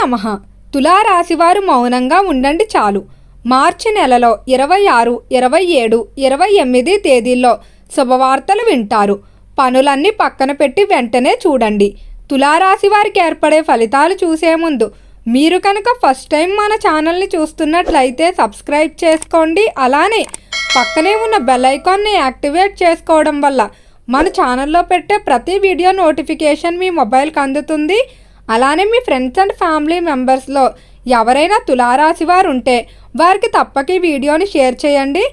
నమ. తులారాశివారు మౌనంగా ఉండండి చాలు. మార్చి నెలలో ఇరవై ఆరు ఇరవై ఏడు ఇరవై ఎనిమిది తేదీల్లో శుభవార్తలు వింటారు. పనులన్నీ పక్కన పెట్టి వెంటనే చూడండి. తులారాశి వారికి ఏర్పడే ఫలితాలు చూసే ముందు మీరు కనుక ఫస్ట్ టైం మన ఛానల్ని చూస్తున్నట్లయితే సబ్స్క్రైబ్ చేసుకోండి. అలానే పక్కనే ఉన్న బెల్ ఐకాన్ని యాక్టివేట్ చేసుకోవడం వల్ల మన ఛానల్లో పెట్టే ప్రతి వీడియో నోటిఫికేషన్ మీ మొబైల్కి అందుతుంది. అలానే మీ ఫ్రెండ్స్ అండ్ ఫ్యామిలీ మెంబర్స్లో ఎవరైనా తులారాశి వారు ఉంటే వారికి తప్పక ఈ వీడియోని షేర్ చేయండి.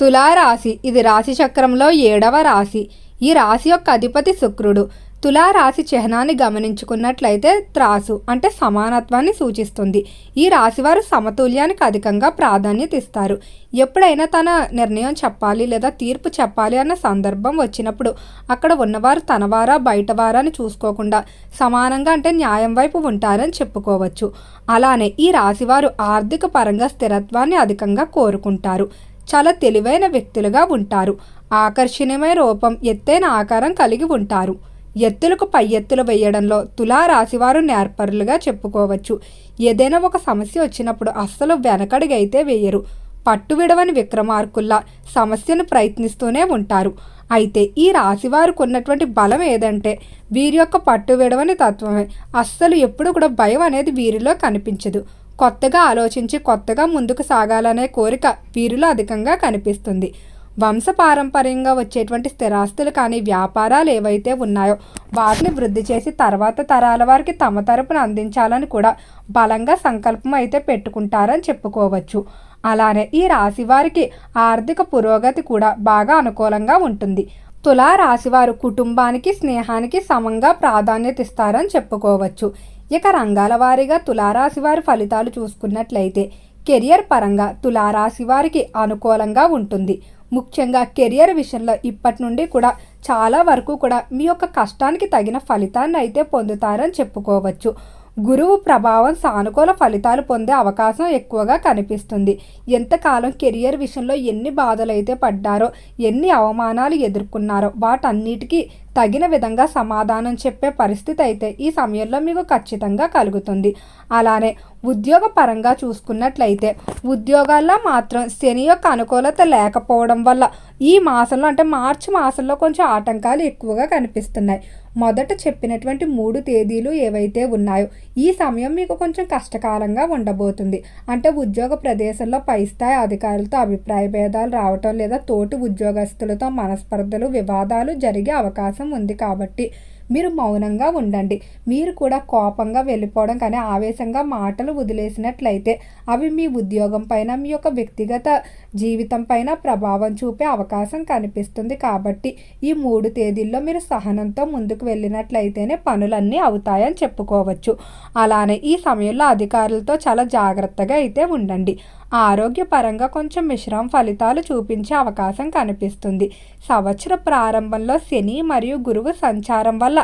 తులారాశి ఇది రాశి చక్రంలో ఏడవ రాశి. ఈ రాశి యొక్క అధిపతి శుక్రుడు. తులారాశి చిహ్నాన్ని గమనించుకున్నట్లయితే త్రాసు అంటే సమానత్వాన్ని సూచిస్తుంది. ఈ రాశివారు సమతుల్యానికి అధికంగా ప్రాధాన్యత ఇస్తారు. ఎప్పుడైనా తన నిర్ణయం చెప్పాలి లేదా తీర్పు చెప్పాలి అన్న సందర్భం వచ్చినప్పుడు అక్కడ ఉన్నవారు తనవారా బయటవారా అని చూసుకోకుండా సమానంగా అంటే న్యాయం వైపు ఉంటారని చెప్పుకోవచ్చు. అలానే ఈ రాశివారు ఆర్థిక పరంగా స్థిరత్వాన్ని అధికంగా కోరుకుంటారు. చాలా తెలివైన వ్యక్తులుగా ఉంటారు. ఆకర్షణీయమైన రూపం ఎత్తైన ఆకారం కలిగి ఉంటారు. ఎత్తులకు పై ఎత్తులు వేయడంలో తులారాశివారు నేర్పరులుగా చెప్పుకోవచ్చు. ఏదైనా ఒక సమస్య వచ్చినప్పుడు అస్సలు వెనకడుగైతే వేయరు. పట్టు విడవని విక్రమార్కుల్లా సమస్యను ప్రయత్నిస్తూనే ఉంటారు. అయితే ఈ రాశివారికి ఉన్నటువంటి బలం ఏదంటే వీరి యొక్క పట్టు విడవని తత్వమే. అస్సలు ఎప్పుడు కూడా భయం అనేది వీరిలో కనిపించదు. కొత్తగా ఆలోచించి కొత్తగా ముందుకు సాగాలనే కోరిక వీరిలో అధికంగా కనిపిస్తుంది. వంశపారంపర్యంగా వచ్చేటువంటి స్థిరాస్తులు కానీ వ్యాపారాలు ఏవైతే ఉన్నాయో వాటిని వృద్ధి చేసి తర్వాత తరాల వారికి తమ తరపున అందించాలని కూడా బలంగా సంకల్పం అయితే పెట్టుకుంటారని చెప్పుకోవచ్చు. అలానే ఈ రాశి వారికి ఆర్థిక పురోగతి కూడా బాగా అనుకూలంగా ఉంటుంది. తులా రాశివారు కుటుంబానికి స్నేహానికి సమంగా ప్రాధాన్యత ఇస్తారని చెప్పుకోవచ్చు. ఇక రంగాల వారీగా తులారాశి వారి ఫలితాలు చూసుకున్నట్లయితే కెరియర్ పరంగా తులారాశి వారికి అనుకూలంగా ఉంటుంది. ముఖ్యంగా కెరియర్ విషయంలో ఇప్పటి నుండి కూడా చాలా వరకు కూడా మీ యొక్క కష్టానికి తగిన ఫలితాన్ని అయితే పొందుతారని చెప్పుకోవచ్చు. గురువు ప్రభావం సానుకూల ఫలితాలు పొందే అవకాశం ఎక్కువగా కనిపిస్తుంది. ఎంతకాలం కెరియర్ విషయంలో ఎన్ని బాధలు అయితే పడ్డారో ఎన్ని అవమానాలు ఎదుర్కొన్నారో వాటన్నిటికీ తగిన విధంగా సమాధానం చెప్పే పరిస్థితి అయితే ఈ సమయంలో మీకు ఖచ్చితంగా కలుగుతుంది. అలానే ఉద్యోగ పరంగా చూసుకున్నట్లయితే ఉద్యోగాల్లో మాత్రం శని యొక్క అనుకూలత లేకపోవడం వల్ల ఈ మాసంలో అంటే మార్చి మాసంలో కొంచెం ఆటంకాలు ఎక్కువగా కనిపిస్తున్నాయి. మొదట చెప్పినటువంటి మూడు తేదీలు ఏవైతే ఉన్నాయో ఈ సమయం మీకు కొంచెం కష్టకాలంగా ఉండబోతుంది. అంటే ఉద్యోగ ప్రదేశంలో పై స్థాయి అధికారులతో అభిప్రాయ భేదాలు రావటం లేదా తోటి ఉద్యోగస్తులతో మనస్పర్ధలు వివాదాలు జరిగే అవకాశం ఉంది కాబట్టి మీరు మౌనంగా ఉండండి. మీరు కూడా కోపంగా వెళ్ళిపోవడం కానీ ఆవేశంగా మాటలు వదిలేసినట్లయితే అవి మీ ఉద్యోగం పైన మీ యొక్క వ్యక్తిగత జీవితం పైన ప్రభావం చూపే అవకాశం కనిపిస్తుంది. కాబట్టి ఈ మూడు తేదీల్లో మీరు సహనంతో ముందుకు వెళ్ళినట్లయితేనే పనులన్నీ అవుతాయని చెప్పుకోవచ్చు. అలానే ఈ సమయంలో అధికారులతో చాలా జాగ్రత్తగా అయితే ఉండండి. ఆరోగ్యపరంగా కొంచెం మిశ్రమ ఫలితాలు చూపించే అవకాశం కనిపిస్తుంది. సంవత్సర ప్రారంభంలో శని మరియు గురువు సంచారం వల్ల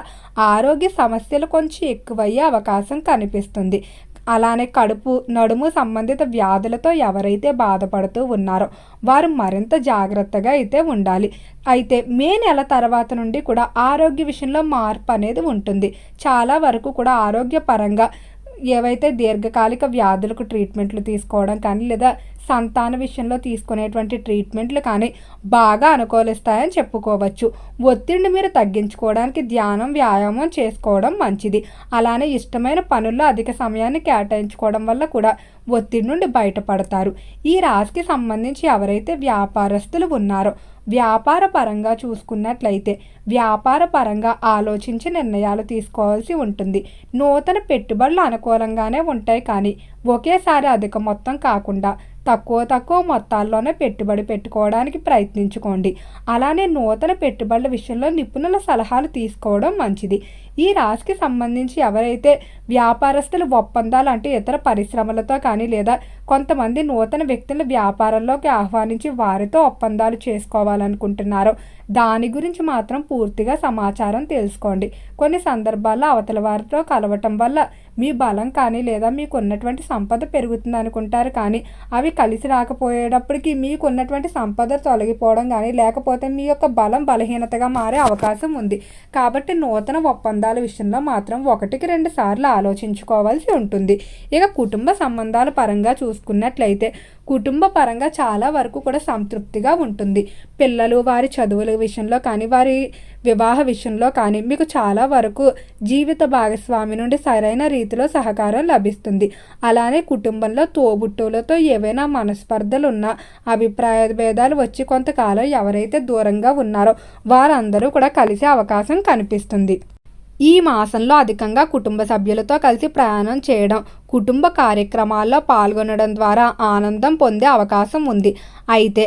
ఆరోగ్య సమస్యలు కొంచెం ఎక్కువయ్యే అవకాశం కనిపిస్తుంది. అలానే కడుపు నడుము సంబంధిత వ్యాధులతో ఎవరైతే బాధపడుతూ ఉన్నారో వారు మరింత జాగ్రత్తగా అయితే ఉండాలి. అయితే మే నెల తర్వాత నుండి కూడా ఆరోగ్య విషయంలో మార్పు అనేది ఉంటుంది. చాలా వరకు కూడా ఆరోగ్యపరంగా ఏవైతే దీర్ఘకాలిక వ్యాధులకు ట్రీట్మెంట్లు తీసుకోవడం కానీ లేదా సంతాన విషయంలో తీసుకునేటువంటి ట్రీట్మెంట్లు కానీ బాగా అనుకూలిస్తాయని చెప్పుకోవచ్చు. ఒత్తిడిని మీరు తగ్గించుకోవడానికి ధ్యానం వ్యాయామం చేసుకోవడం మంచిది. అలానే ఇష్టమైన పనుల్లో అధిక సమయాన్ని కేటాయించుకోవడం వల్ల కూడా ఒత్తిడి నుండి బయటపడతారు. ఈ రాశికి సంబంధించి ఎవరైతే వ్యాపారస్తులు ఉన్నారో వ్యాపార పరంగా చూసుకున్నట్లయితే వ్యాపార పరంగా ఆలోచించి నిర్ణయాలు తీసుకోవాల్సి ఉంటుంది. నూతన పెట్టుబడులు అనుకూలంగానే ఉంటాయి కానీ ఒకేసారి అధిక మొత్తం కాకుండా తక్కువ తక్కువ మొత్తాల్లోనే పెట్టుబడి పెట్టుకోవడానికి ప్రయత్నించుకోండి. అలానే నూతన పెట్టుబడుల విషయంలో నిపుణుల సలహాలు తీసుకోవడం మంచిది. ఈ రాశికి సంబంధించి ఎవరైతే వ్యాపారస్తులు ఒప్పందాలు అంటే ఇతర పరిశ్రమలతో కానీ లేదా కొంతమంది నూతన వ్యక్తులు వ్యాపారంలోకి ఆహ్వానించి వారితో ఒప్పందాలు చేసుకోవాలనుకుంటున్నారో దాని గురించి మాత్రం పూర్తిగా సమాచారం తెలుసుకోండి. కొన్ని సందర్భాల్లో అవతల వారితో కలవటం వల్ల మీ బలం కానీ లేదా మీకు ఉన్నటువంటి సంపద పెరుగుతుంది అనుకుంటారు కానీ అవి కలిసి రాకపోయేటప్పటికి మీకు ఉన్నటువంటి సంపద తొలగిపోవడం కానీ లేకపోతే మీ యొక్క బలం బలహీనతగా మారే అవకాశం ఉంది. కాబట్టి నూతన ఒప్పందం సంబంధాల విషయంలో మాత్రం ఒకటికి రెండు సార్లు ఆలోచించుకోవాల్సి ఉంటుంది. ఇక కుటుంబ సంబంధాల పరంగా చూసుకున్నట్లయితే కుటుంబ పరంగా చాలా వరకు కూడా సంతృప్తిగా ఉంటుంది. పిల్లలు వారి చదువుల విషయంలో కానీ వారి వివాహ విషయంలో కానీ మీకు చాలా వరకు జీవిత భాగస్వామి నుండి సరైన రీతిలో సహకారం లభిస్తుంది. అలానే కుటుంబంలో తోబుట్టువులతో ఏవైనా మనస్పర్ధలు ఉన్నా అభిప్రాయ భేదాలు వచ్చి కొంతకాలం ఎవరైతే దూరంగా ఉన్నారో వారందరూ కూడా కలిసే అవకాశం కనిపిస్తుంది. ఈ మాసంలో అధికంగా కుటుంబ సభ్యులతో కలిసి ప్రయాణం చేయడం కుటుంబ కార్యక్రమాల్లో పాల్గొనడం ద్వారా ఆనందం పొందే అవకాశం ఉంది. అయితే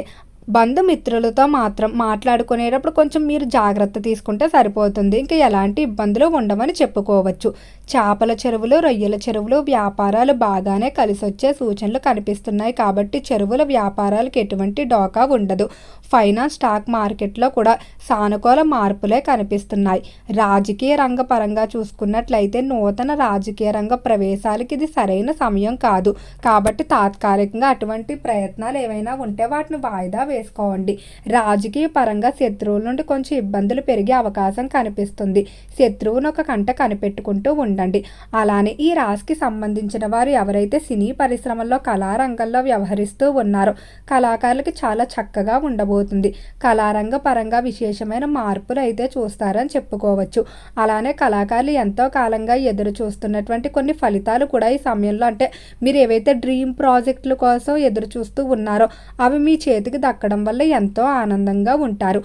బంధుమిత్రులతో మాత్రం మాట్లాడుకునేటప్పుడు కొంచెం మీరు జాగ్రత్త తీసుకుంటే సరిపోతుంది. ఇంకా ఎలాంటి ఇబ్బందులు ఉండవని చెప్పుకోవచ్చు. చేపల చెరువులు రొయ్యల చెరువులు వ్యాపారాలు బాగానే కలిసి వచ్చే సూచనలు కనిపిస్తున్నాయి కాబట్టి చెరువుల వ్యాపారాలకు ఎటువంటి డోకా ఉండదు. ఫైనాన్స్ స్టాక్ మార్కెట్లో కూడా సానుకూల మార్పులే కనిపిస్తున్నాయి. రాజకీయ రంగ పరంగా చూసుకున్నట్లయితే నూతన రాజకీయ రంగ ప్రవేశాలకి ఇది సరైన సమయం కాదు. కాబట్టి తాత్కాలికంగా అటువంటి ప్రయత్నాలు ఏవైనా ఉంటే వాటిని వాయిదా వేసుకోండి. రాజకీయ పరంగా శత్రువుల నుండి కొంచెం ఇబ్బందులు పెరిగే అవకాశం కనిపిస్తుంది. శత్రువును ఒక కంట కనిపెట్టుకుంటూ ఉండండి. అలానే ఈ రాశికి సంబంధించిన వారు ఎవరైతే సినీ పరిశ్రమల్లో కళారంగంలో వ్యవహరిస్తూ ఉన్నారో కళాకారులకి చాలా చక్కగా ఉండబోతుంది. కళారంగ పరంగా విశేషమైన మార్పులు అయితే చూస్తారని చెప్పుకోవచ్చు. అలానే కళాకారులు ఎంతో కాలంగా ఎదురు చూస్తున్నటువంటి కొన్ని ఫలితాలు కూడా ఈ సమయంలో అంటే మీరు ఏవైతే డ్రీమ్ ప్రాజెక్టుల కోసం ఎదురు చూస్తూ ఉన్నారో అవి మీ చేతికి దక్క దక్కడం వల్ల ఎంతో ఆనందంగా ఉంటారు.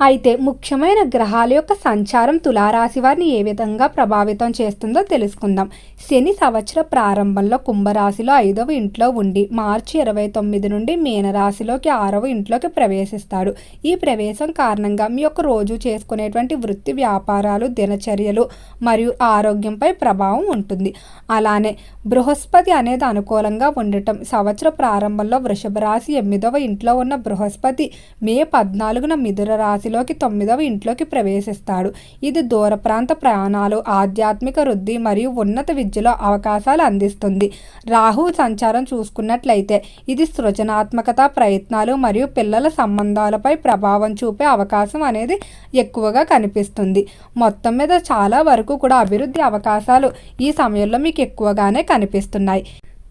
అయితే ముఖ్యమైన గ్రహాల యొక్క సంచారం తులారాశి వారిని ఏ విధంగా ప్రభావితం చేస్తుందో తెలుసుకుందాం. శని సంవత్సర ప్రారంభంలో కుంభరాశిలో ఐదవ ఇంట్లో ఉండి మార్చి ఇరవై తొమ్మిది నుండి మీనరాశిలోకి ఆరవ ఇంట్లోకి ప్రవేశిస్తాడు. ఈ ప్రవేశం కారణంగా మీ యొక్క రోజు చేసుకునేటువంటి వృత్తి వ్యాపారాలు దినచర్యలు మరియు ఆరోగ్యంపై ప్రభావం ఉంటుంది. అలానే బృహస్పతి అనేది అనుకూలంగా ఉండటం సంవత్సర ప్రారంభంలో వృషభ రాశి ఎనిమిదవ ఇంట్లో ఉన్న బృహస్పతి మే పద్నాలుగున మిథున రాశి రాశిలోకి తొమ్మిదవ ఇంట్లోకి ప్రవేశిస్తాడు. ఇది దూర ప్రాంత ప్రయాణాలు ఆధ్యాత్మిక వృద్ధి మరియు ఉన్నత విద్యలో అవకాశాలు అందిస్తుంది. రాహు సంచారం చూసుకున్నట్లయితే ఇది సృజనాత్మకత ప్రయత్నాలు మరియు పిల్లల సంబంధాలపై ప్రభావం చూపే అవకాశం అనేది ఎక్కువగా కనిపిస్తుంది. మొత్తం మీద చాలా వరకు కూడా అభివృద్ధి అవకాశాలు ఈ సమయంలో మీకు ఎక్కువగానే కనిపిస్తున్నాయి.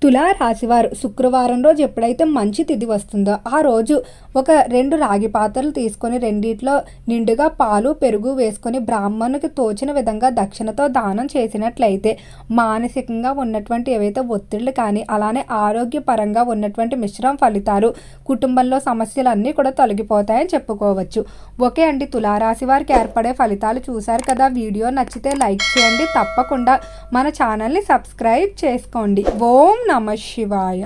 తులా రాశివారు శుక్రవారం రోజు ఎప్పుడైతే మంచి తిథి వస్తుందో ఆ రోజు ఒక రెండు రాగి పాత్రలు తీసుకొని రెండిట్లో నిండుగా పాలు పెరుగు వేసుకొని బ్రాహ్మణునికి తోచిన విధంగా దక్షిణతో దానం చేసినట్లయితే మానసికంగా ఉన్నటువంటి ఏవైతే ఒత్తిళ్ళు కానీ అలానే ఆరోగ్యపరంగా ఉన్నటువంటి మిశ్రమ ఫలితాలు కుటుంబంలో సమస్యలు అన్నీ కూడా తొలగిపోతాయని చెప్పుకోవచ్చు. ఓకే అండి తులారాశి వారికి ఏర్పడే ఫలితాలు చూశారు కదా. వీడియో నచ్చితే లైక్ చేయండి. తప్పకుండా మన ఛానల్ని సబ్స్క్రైబ్ చేసుకోండి. ఓం నమ శివాయ